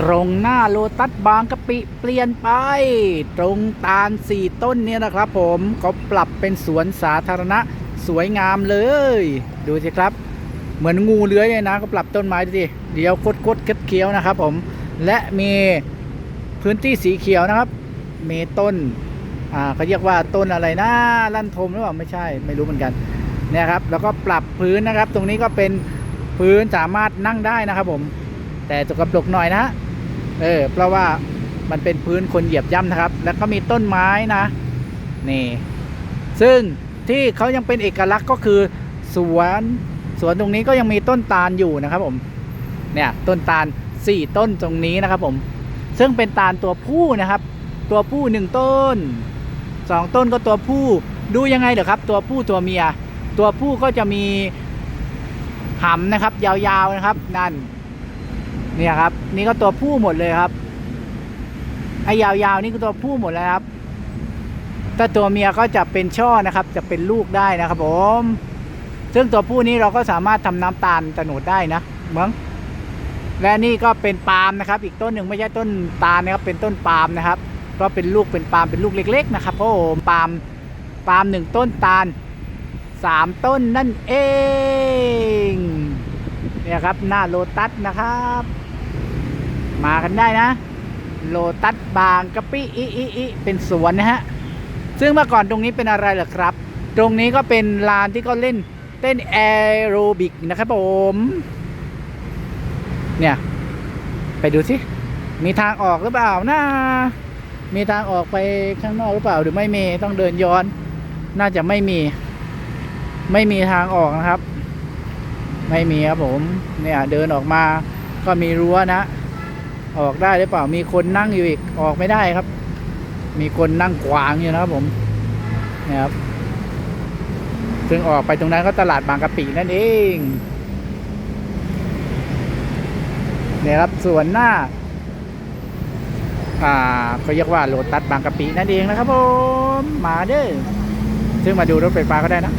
ตรงหน้าโลตัสบางกะปิเปลี่ยนไป ตรงตาลสี่ต้นเนี่ยนะครับผมเขาปรับเป็นสวนสาธารณะสวยงามเลย ดูสิครับ เหมือนงูเลื้อยเลยนะก็ปรับต้นไม้ดูดิเดี๋ยวคดคดๆเคี้ยวนะครับผมและมีพื้นที่สีเขียวนะครับ มีต้นอ่าเขาเรียกว่าต้นอะไรนะลั่นทมหรือเปล่าไม่ใช่ไม่รู้เหมือนกันเนี่ยครับแล้วก็ปรับพื้นนะครับ ตรงนี้ก็เป็นพื้นสามารถนั่งได้นะครับผมแต่ตกกระปรกหน่อยนะ เออเพราะว่ามันเป็นพื้นคนเหยียบย่ำนะครับ แล้วก็มีต้นไม้นะ นี่ ซึ่งที่เขายังเป็นเอกลักษณ์ก็คือสวนสวนตรงนี้ก็ยังมีต้นตาลอยู่นะครับผม เนี่ยต้นตาลสี่ต้นตรงนี้นะครับผม ซึ่งเป็นตาลตัวผู้นะครับ ตัวผู้หนึ่งต้นสองต้นก็ตัวผู้ดูยังไงเหรอครับ ตัวผู้ตัวเมีย ตัวผู้ก็จะมีหำนะครับ ยาวๆนะครับ นั่น เนี่ยครับ นี่ก็ตัวผู้หมดเลยครับไอ้ยาวๆนี่ก็ตัวผู้หมดแล้วครับถ้าตัวเมียก็จะเป็นช่อนะครับ จะเป็นลูกได้นะครับผม ซึ่งตัวผู้นี้เราก็สามารถทำน้ำตาลตะโนดได้นะเมั้งและนี่ก็เป็นปาล์มนะครับ อีกต้นหนึ่งไม่ใช่ต้นตาลนะครับ เป็นต้นปาล์มนะครับ ก็เป็นลูกเป็นปาล์มเป็นลูกเล็ก ๆ นะครับผมปาล์มปาล์มหนึ่งต้นตาลสามต้นนั่นเองเนี่ยครับหน้าโลตัสนะครับ มากันได้นะ โลตัสบางกะปิอิอิอิเป็นสวนนะฮะ ซึ่งเมื่อก่อนตรงนี้เป็นอะไรเหรอครับ ตรงนี้ก็เป็นลานที่เขาเล่นเต้นแอโรบิกนะครับผม เนี่ย ไปดูสิ มีทางออกหรือเปล่านะมีทางออกไปข้างนอกหรือเปล่าหรือไม่มีต้องเดินย้อน น่าจะไม่มี ไม่มีทางออกนะครับ ไม่มีครับผม เนี่ยเดินออกมาก็มีรั้วนะ ออกได้หรือเปล่า มีคนนั่งอยู่อีก ออกไม่ได้ครับ มีคนนั่งขวางอยู่นะครับผมเนี่ยครับ ซึ่งออกไปตรงนั้นก็ตลาดบางกะปินั่นเอง เนี่ยครับส่วนหน้า อ่าเขาเรียกว่าโลตัสบางกะปินั่นเองนะครับผม มาเด้อซึ่งมาดูรถไฟฟ้าก็ได้นะ